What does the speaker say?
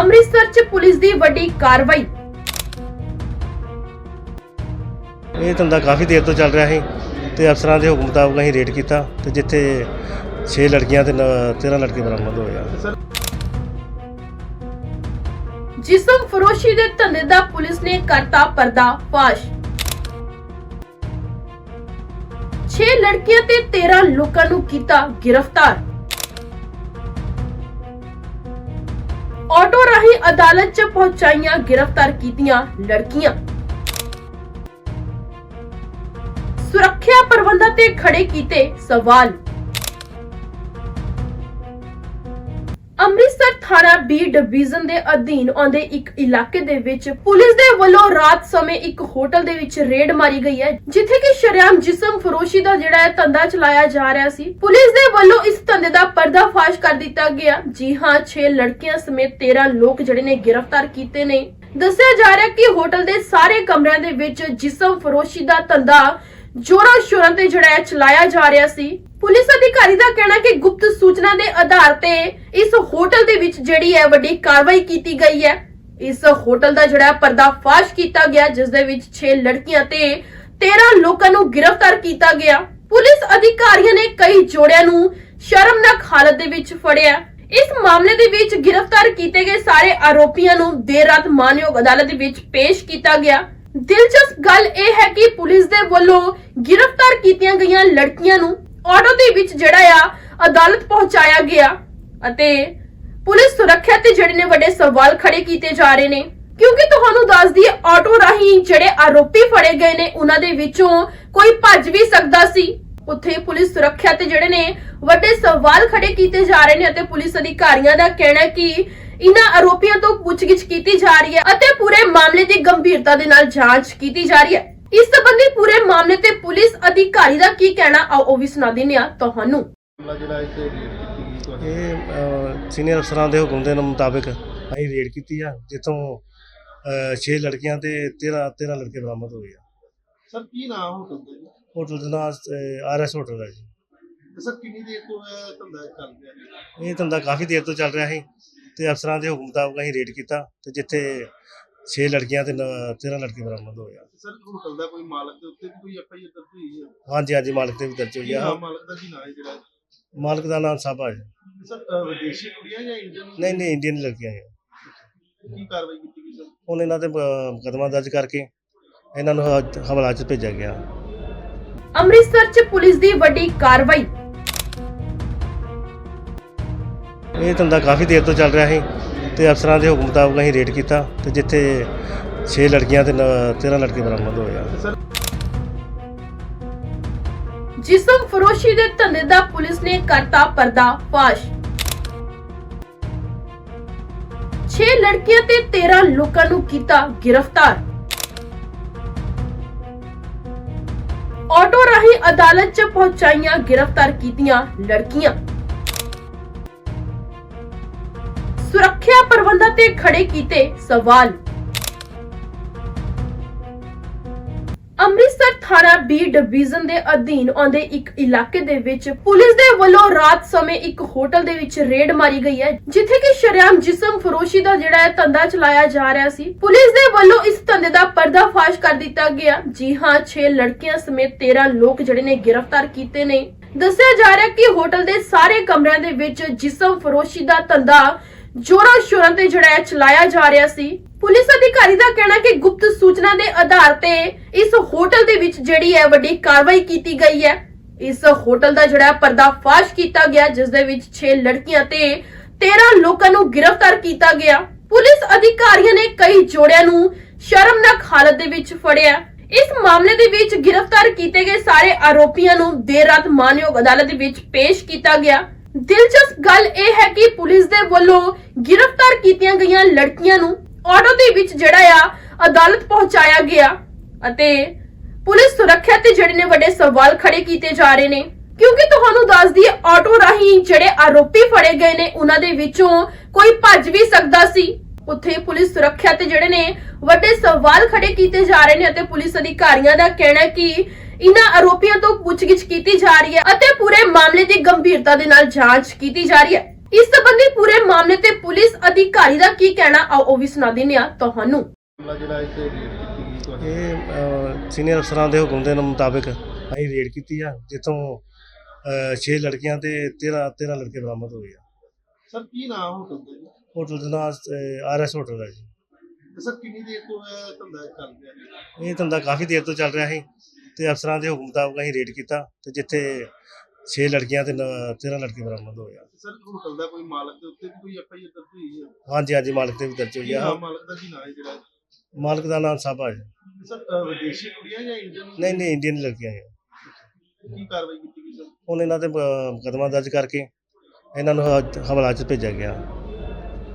ਅੰਮ੍ਰਿਤਸਰ 'ਚ ਪੁਲਿਸ ਦੀ ਵੱਡੀ ਕਾਰਵਾਈ। ਇਹ ਧੰਦਾ ਕਾਫੀ ਦੇਰ ਤੋਂ ਚੱਲ ਰਿਹਾ ਸੀ ਤੇ ਅਫਸਰਾਂ ਦੇ ਹੁਕਮ ਮੁਤਾਬਕ ਅਸੀਂ ਰੇਡ ਕੀਤਾ ਤੇ ਜਿੱਥੇ 6 ਲੜਕੀਆਂ ਤੇ 13 ਲੜਕੇ ਬਰਾਮਦ ਹੋਏ ਆ। ਜਿਸਮ ਫਰੋਸ਼ੀ ਦੇ ਧੰਦੇ ਦਾ ਪੁਲਿਸ ਨੇ ਕਰਤਾ ਪਰਦਾ ਫਾਸ਼ 6 ਲੜਕੀਆਂ ਤੇ 13 ਲੋਕਾਂ ਨੂੰ ਕੀਤਾ ਗ੍ਰਿਫਤਾਰ। ਆਟੋ ਰਾਹੀਂ ਅਦਾਲਤ 'ਚ ਪਹੁੰਚਾਈਆਂ ਗ੍ਰਿਫਤਾਰ ਕੀਤੀਆਂ ਲੜਕੀਆਂ। ਸੁਰੱਖਿਆ ਪ੍ਰਬੰਧਾਂ ਤੇ ਖੜੇ ਕੀਤੇ ਸਵਾਲ। ਅੰਮ੍ਰਿਤਸਰ ਥਾਣਾ ਬੀ ਡਿਵੀਜ਼ਨ ਦੇ ਅਧੀਨ ਆਉਂਦੇ ਇੱਕ ਇਲਾਕੇ ਦੇ ਵਿੱਚ ਪੁਲਿਸ ਦੇ ਵੱਲੋਂ ਰਾਤ ਸਮੇਂ ਇੱਕ ਹੋਟਲ ਦੇ ਵਿੱਚ ਰੇਡ ਮਾਰੀ ਗਈ ਹੈ, ਜਿੱਥੇ ਕਿ ਸ਼ਰੇਆਮ ਜਿਸਮ ਫਰੋਸ਼ੀ ਦਾ ਜਿਹੜਾ ਹੈ ਧੰਦਾ ਚਲਾਇਆ ਜਾ ਰਿਹਾ ਸੀ। ਪੁਲਿਸ ਦੇ ਵੱਲੋਂ ਇਸ ਧੰਦੇ ਦਾ ਪਰਦਾਫਾਸ਼ ਕਰ ਦਿੱਤਾ ਗਿਆ। ਜੀ ਹਾਂ 6 ਲੜਕੀਆਂ ਸਮੇਤ 13 ਲੋਕ ਜਿਹੜੇ ਨੇ ਗ੍ਰਿਫਤਾਰ ਕੀਤੇ ਨੇ। ਦੱਸਿਆ ਜਾ ਰਿਹਾ ਕਿ ਹੋਟਲ ਦੇ ਸਾਰੇ ਕਮਰਿਆਂ ਦੇ ਵਿੱਚ ਜਿਸਮ ਫਰੋਸ਼ੀ ਦਾ ਧੰਦਾ ਜੋਰਾਂ ਸ਼ੋਰਾਂ ਤੇ ਜਿਹੜਾ ਹੈ ਚਲਾਇਆ ਜਾ ਰਿਹਾ ਸੀ। ਪੁਲਿਸ ਅਧਿਕਾਰੀ ਦਾ ਕਹਿਣਾ ਕਿ ਗੁਪਤ ਸੂਚਨਾ ਦੇ ਆਧਾਰ ਤੇ ਇਸ ਹੋਟਲ ਦੇ ਵਿੱਚ ਜਿਹੜੀ ਹੈ ਵੱਡੀ ਕਾਰਵਾਈ ਕੀਤੀ ਗਈ ਹੈ। ਇਸ ਹੋਟਲ ਦਾ ਜਿਹੜਾ ਪਰਦਾਫਾਸ਼ ਕੀਤਾ ਗਿਆ, ਜਿਸ ਦੇ ਵਿੱਚ 6 ਲੜਕੀਆਂ ਤੇ 13 ਲੋਕਾਂ ਨੂੰ ਗ੍ਰਿਫਤਾਰ ਕੀਤਾ ਗਿਆ। ਪੁਲਿਸ ਅਧਿਕਾਰੀਆਂ ਨੇ ਕਈ ਜੋੜਿਆਂ ਨੂੰ ਸ਼ਰਮਨਾਕ ਹਾਲਤ ਦੇ ਵਿੱਚ ਫੜਿਆ। ਇਸ ਮਾਮਲੇ ਦੇ ਵਿੱਚ ਗ੍ਰਿਫਤਾਰ ਕੀਤੇ ਗਏ ਸਾਰੇ ਆਰੋਪੀਆਂ ਨੂੰ ਦੇਰ ਰਾਤ ਮਾਨਯੋਗ ਅਦਾਲਤ ਦੇ ਵਿੱਚ ਪੇਸ਼ ਕੀਤਾ ਗਿਆ। ਦਿਲਚਸਪ ਗੱਲ ਇਹ ਹੈ ਕਿ ਪੁਲਿਸ ਦੇ ਵੱਲੋਂ ਗ੍ਰਿਫਤਾਰ ਕੀਤੀਆਂ ਗਈਆਂ ਲੜਕੀਆਂ ਨੂੰ ਆਟੋ ਦੇ ਵਿੱਚ ਜਿਹੜਾ ਆ, ਅਦਾਲਤ ਪਹੁੰਚਾਇਆ ਗਿਆ ਅਤੇ ਪੁਲਿਸ ਸੁਰੱਖਿਆ ਤੇ ਜਿਹੜੇ ਨੇ ਵੱਡੇ ਸਵਾਲ ਖੜੇ ਕੀਤੇ ਜਾ ਰਹੇ ਨੇ। ਕਿਉਂਕਿ ਤੁਹਾਨੂੰ ਦੱਸ ਦਈਏ, ਆਟੋ ਰਾਹੀਂ ਜਿਹੜੇ ਆਰੋਪੀ ਫੜੇ ਗਏ ਨੇ, ਉਹਨਾਂ ਦੇ ਵਿੱਚੋਂ ਕੋਈ ਭੱਜ ਵੀ ਸਕਦਾ ਸੀ। ਉੱਥੇ ਪੁਲਿਸ ਸੁਰੱਖਿਆ ਤੇ ਜਿਹੜੇ ਨੇ ਵੱਡੇ ਸਵਾਲ ਖੜੇ ਕੀਤੇ ਜਾ ਰਹੇ ਨੇ ਅਤੇ ਪੁਲਿਸ ਅਧਿਕਾਰੀਆਂ ਦਾ ਕਹਿਣਾ ਹੈ ਕਿ ਇਹਨਾਂ ਆਰੋਪੀਆਂ ਤੋਂ ਪੁੱਛਗਿੱਛ ਕੀਤੀ ਜਾ ਰਹੀ ਹੈ ਅਤੇ ਪੂਰੇ ਮਾਮਲੇ ਦੀ ਗੰਭੀਰਤਾ ਦੇ ਨਾਲ ਜਾਂਚ ਕੀਤੀ ਜਾ ਰਹੀ ਹੈ। ਇਸ ਸੰਬੰਧੀ ਪੂਰੇ ਮਾਮਲੇ ਤੇ ਪੁਲਿਸ ਅਧਿਕਾਰੀ ਦਾ ਕੀ ਕਹਿਣਾ ਆਓ ਉਹ ਵੀ ਸੁਣਾ ਦਿੰਦੇ ਹਾਂ ਤੁਹਾਨੂੰ। ਮਾਮਲਾ ਜਿਹੜਾ ਇੱਥੇ ਰੇਡ ਕੀਤੀ ਗਈ ਤੁਹਾਡੀ ਇਹ ਸੀਨੀਅਰ ਅਫਸਰਾਂ ਦੇ ਹੁਕਮ ਦੇ ਮੁਤਾਬਕ ਅਸੀਂ ਰੇਡ ਕੀਤੀ ਆ ਜਿੱਥੋਂ 6 ਲੜਕੀਆਂ ਤੇ 13 13 ਲੜਕੇ ਬਰਾਮਦ ਹੋਏ ਆ। ਸਰ ਕੀ ਨਾਮ ਹੋਟਲ ਦਾ ਜੀ? ਹੋਟਲ ਦਾ ਨਾਮ ਆਰਐਸ ਹੋਟਲ ਹੈ ਜੀ। ਤੇ ਸਰ ਕਿੰਨੀ ਦੇਰ ਤੋਂ ਇਹ ਧੰਦਾ ਚੱਲ ਰਿਹਾ ਜੀ ਇਹ ਧੰਦਾ ਕਾਫੀ ਦੇਰ ਤੋਂ ਚੱਲ ਰਿਹਾ ਸੀ ਤੇ ਅਫਸਰਾਂ ਦੇ ਹੁਕਮ ਮੁਤਾਬਕ ਅਸੀਂ ਰੇਡ ਕੀਤਾ ਤੇ ਜਿੱਥੇ 6 ਲੜਕੀਆਂ ਤੇ 13 ਲੜਕੇ ਬਰਾਮਦ ਹੋਏ ਆ। ਸਰ ਹੋਟਲ ਦਾ ਕੋਈ ਮਾਲਕ ਦੇ ਉੱਤੇ ਵੀ ਕੋਈ ਐਫ ਆਈ ਆਰ ਦਰਜ ਹੋਈ ਹੈ? ਹਾਂਜੀ ਹਾਂਜੀ ਮਾਲਕ ਤੇ ਵੀ ਦਰਜ ਹੋਈ ਆ। ਨਾਮ ਮਾਲਕ ਦਾ ਕੀ ਨਾਮ ਹੈ ਜਿਹੜਾ? ਮਾਲਕ ਦਾ ਨਾਮ ਸਾਬਾ ਹੈ। ਸਰ ਵਿਦੇਸ਼ੀ ਕੁੜੀਆਂ ਜਾਂ ਇੰਡੀਅਨ ਨਹੀਂ ਨਹੀਂ ਇੰਡੀਅਨ ਲੜਕੀਆਂ ਹੈ ਕੀ ਕਾਰਵਾਈ ਕੀਤੀ ਗਈ ਸਰ? ਹੁਣ ਇਹਨਾਂ ਤੇ ਮੁਕੱਦਮਾ ਦਰਜ ਕਰਕੇ ਇਹਨਾਂ ਨੂੰ ਹ- ਹਵਾਲਾ 'ਚ ਭੇਜਿਆ ਗਿਆ। ਅੰਮ੍ਰਿਤਸਰ 'ਚ ਪੁਲਿਸ ਦੀ ਵੱਡੀ ਕਾਰਵਾਈ। ਇਹ ਧੰਦਾ ਕਾਫੀ ਦੇਰ ਤੋਂ ਚੱਲ ਰਿਹਾ ਸੀ। ਤੇ ਅਫਸਰਾਂ ਦੇ ਹੁਕਮ ਮੁਤਾਬਕ ਅਸੀਂ ਰੇਡ ਕੀਤਾ ਤੇ ਜਿੱਥੇ 6 ਲੜਕੀਆਂ ਤੇ 13 ਲੜਕੇ ਬਰਾਮਦ ਹੋਏ ਆ। ਜਿਸਮ ਫਰੋਸ਼ੀ ਦੇ ਧੰਦੇ ਦਾ ਪੁਲਿਸ ਨੇ ਕਰਤਾ ਪਰਦਾ ਫਾਸ਼ 6 ਲੜਕੀਆਂ ਤੇ 13 ਲੋਕਾਂ ਨੂੰ ਕੀਤਾ ਗ੍ਰਿਫਤਾਰ। ਆਟੋ ਰਾਹੀਂ ਅਦਾਲਤ 'ਚ ਪਹੁੰਚਾਈਆਂ ਗ੍ਰਿਫਤਾਰ ਕੀਤੀਆਂ ਲੜਕੀਆਂ। ਸੁਰੱਖਿਆ ਪ੍ਰਬੰਧਾਂ ਤੇ ਖੜੇ ਕੀਤੇ ਸਵਾਲ। ਅੰਮ੍ਰਿਤਸਰ ਥਾਣਾ ਬੀ ਡਿਵੀਜ਼ਨ ਦੇ ਅਧੀਨ ਆਉਂਦੇ ਇੱਕ ਇਲਾਕੇ ਦੇ ਵਿੱਚ ਪੁਲਿਸ ਦੇ ਵੱਲੋਂ ਰਾਤ ਸਮੇਂ ਇੱਕ ਹੋਟਲ ਦੇ ਵਿੱਚ ਰੇਡ ਮਾਰੀ ਗਈ ਹੈ, ਜਿੱਥੇ ਕਿ ਸ਼ਰੇਆਮ ਜਿਸਮ ਫਰੋਸ਼ੀ ਦਾ ਜਿਹੜਾ ਹੈ ਧੰਦਾ ਚਲਾਇਆ ਜਾ ਰਿਹਾ ਸੀ। ਪੁਲਿਸ ਦੇ ਵੱਲੋਂ ਇਸ ਧੰਦੇ ਦਾ ਪਰਦਾਫਾਸ਼ ਕਰ ਦਿੱਤਾ ਗਿਆ। ਜੀ ਹਾਂ 6 ਲੜਕੀਆਂ ਸਮੇਤ 13 ਲੋਕ ਜਿਹੜੇ ਨੇ ਗ੍ਰਿਫਤਾਰ ਕੀਤੇ ਨੇ। ਦੱਸਿਆ ਜਾ ਰਿਹਾ ਕਿ ਹੋਟਲ ਦੇ ਸਾਰੇ ਕਮਰਿਆਂ ਦੇ ਵਿੱਚ ਜਿਸਮ ਫਰੋਸ਼ੀ ਦਾ ਧੰਦਾ ਜੋਰਾਂ ਸ਼ੋਰਾਂ ਤੇ ਜਿਹੜਾ ਚਲਾਇਆ ਜਾ ਰਿਹਾ ਸੀ, ਪੁਲਿਸ ਅਧਿਕਾਰੀ ਦਾ ਕਹਿਣਾ ਕਿ ਗੁਪਤ ਸੂਚਨਾ ਦੇ ਆਧਾਰ ਤੇ ਇਸ ਹੋਟਲ ਦੇ ਵਿੱਚ ਜਿਹੜੀ ਹੈ ਵੱਡੀ ਕਾਰਵਾਈ ਕੀਤੀ ਗਈ ਹੈ। ਇਸ ਹੋਟਲ ਦਾ ਜਿਹੜਾ ਪਰਦਾਫਾਸ਼ ਕੀਤਾ ਗਿਆ, ਜਿਸ ਦੇ ਵਿੱਚ 6 ਲੜਕੀਆਂ ਤੇ 13 ਲੋਕਾਂ ਨੂੰ ਗ੍ਰਿਫਤਾਰ ਕੀਤਾ ਗਿਆ। ਪੁਲਿਸ ਅਧਿਕਾਰੀਆਂ ਨੇ ਕਈ ਜੋੜਿਆਂ ਨੂੰ ਸ਼ਰਮਨਾਕ ਹਾਲਤ ਦੇ ਵਿੱਚ ਫੜਿਆ। ਇਸ ਮਾਮਲੇ ਦੇ ਵਿੱਚ ਗ੍ਰਿਫਤਾਰ ਕੀਤੇ ਗਏ ਸਾਰੇ ਆਰੋਪੀਆਂ ਨੂੰ ਦੇਰ ਰਾਤ ਮਾਨਯੋਗ ਅਦਾਲਤ ਦੇ ਵਿੱਚ ਪੇਸ਼ ਕੀਤਾ ਗਿਆ। ਦਿਲਚਸਪ ਗੱਲ ਇਹ ਹੈ ਕਿ ਪੁਲਿਸ ਦੇ ਵੱਲੋਂ ਗ੍ਰਿਫਤਾਰ ਕੀਤੀਆਂ ਗਈਆਂ ਲੜਕੀਆਂ ਨੂੰ ਆਟੋ ਦੇ ਵਿੱਚ ਜਿਹੜਾ ਆ, ਅਦਾਲਤ ਪਹੁੰਚਾਇਆ ਗਿਆ ਅਤੇ ਪੁਲਿਸ ਸੁਰੱਖਿਆ ਤੇ ਜਿਹੜੇ ਨੇ ਵੱਡੇ ਸਵਾਲ ਖੜੇ ਕੀਤੇ ਜਾ ਰਹੇ ਨੇ। ਕਿਉਂਕਿ ਤੁਹਾਨੂੰ ਦੱਸ ਦਈਏ, ਆਟੋ ਰਾਹੀਂ ਜਿਹੜੇ ਆਰੋਪੀ ਫੜੇ ਗਏ ਨੇ, ਉਹਨਾਂ ਦੇ ਵਿੱਚੋਂ ਕੋਈ ਭੱਜ ਵੀ ਸਕਦਾ ਸੀ। ਉੱਥੇ ਪੁਲਿਸ ਸੁਰੱਖਿਆ ਤੇ ਜਿਹੜੇ ਨੇ ਵੱਡੇ ਸਵਾਲ ਖੜੇ ਕੀਤੇ ਜਾ ਰਹੇ ਨੇ ਅਤੇ ਪੁਲਿਸ ਅਧਿਕਾਰੀਆਂ ਦਾ ਕਹਿਣਾ ਹੈ ਕਿ ਇਹਨਾਂ ਆਰੋਪੀਆਂ ਤੋਂ ਪੁੱਛਗਿੱਛ ਕੀਤੀ ਜਾ ਰਹੀ ਹੈ ਅਤੇ ਪੂਰੇ ਮਾਮਲੇ ਦੀ ਗੰਭੀਰਤਾ ਦੇ ਨਾਲ ਜਾਂਚ ਕੀਤੀ ਜਾ ਰਹੀ ਹੈ। ਇਸ ਸੰਬੰਧੀ ਪੂਰੇ ਮਾਮਲੇ ਤੇ ਪੁਲਿਸ ਅਧਿਕਾਰੀ ਦਾ ਕੀ ਕਹਿਣਾ ਆਓ ਉਹ ਵੀ ਸੁਣਾ ਦਿੰਦੇ ਹਾਂ ਤੁਹਾਨੂੰ। ਮਾਮਲਾ ਜਿਹੜਾ ਇੱਥੇ ਰੇਡ ਕੀਤੀ ਗਈ ਤੁਹਾਡੇ? ਇਹ ਸੀਨੀਅਰ ਅਫਸਰਾਂ ਦੇ ਹੁਕਮ ਦੇ ਮੁਤਾਬਕ ਅਸੀਂ ਰੇਡ ਕੀਤੀ ਆ ਜਿੱਥੋਂ 6 ਲੜਕੀਆਂ ਤੇ 13 13 ਲੜਕੇ ਬਰਾਮਦ ਹੋਏ ਆ। ਸਰ ਕੀ ਨਾਮ ਹੋਟਲ ਦਾ ਜੀ? ਹੋਟਲ ਦਾ ਨਾਮ ਆਰਐਸ ਹੋਟਲ ਹੈ ਜੀ। ਸਰ ਕਿੰਨੀ ਦੇਰ ਤੋਂ ਇਹ ਧੰਦਾ ਚੱਲ ਰਿਹਾ? ਇਹ ਧੰਦਾ ਕਾਫੀ ਦੇਰ ਤੋਂ ਚੱਲ ਰਿਹਾ ਸੀ। ਤੇ ਅਫਸਰਾਂ ਦੇ ਹੁਕਮ ਮੁਤਾਬਕ ਅਸੀਂ ਰੇਡ ਕੀਤਾ ਤੇ ਜਿੱਥੇ 6 ਲੜਕੀਆਂ ਤੇ 13 ਲੜਕੇ ਬਰਾਮਦ ਹੋਏ ਆ। ਸਰ ਹੋਟਲ ਦਾ ਕੋਈ ਮਾਲਕ ਦੇ ਉੱਤੇ ਵੀ ਕੋਈ ਐਫ ਆਈ ਆਰ ਦਰਜ ਹੋਈ ਹੈ? ਹਾਂਜੀ ਹਾਂਜੀ ਮਾਲਕ ਤੇ ਵੀ ਦਰਜ ਹੋਈ ਕੀ ਆ ਨਾਮ ਮਾਲਕ ਦਾ ਕੀ ਨਾਮ ਹੈ ਜਿਹੜਾ? ਮਾਲਕ ਦਾ ਨਾਮ ਸਾਬਾ ਹੈ। ਸਰ ਅਹ, ਵਿਦੇਸ਼ੀ ਕੁੜੀਆਂ ਜਾਂ ਇੰਡੀਅਨ ਨਹੀਂ ਨਹੀਂ ਇੰਡੀਅਨ ਲੜਕੀਆਂ ਹੈ ਕੀ ਕਾਰਵਾਈ ਕੀਤੀ ਗਈ ਸਰ? ਹੁਣ ਇਹਨਾਂ ਤੇ ਮੁਕਦਮਾ ਦਰਜ ਕਰਕੇ ਇਹਨਾਂ ਨੂੰ ਹਵਾਲਾ 'ਚ ਭੇਜਿਆ ਗਿਆ।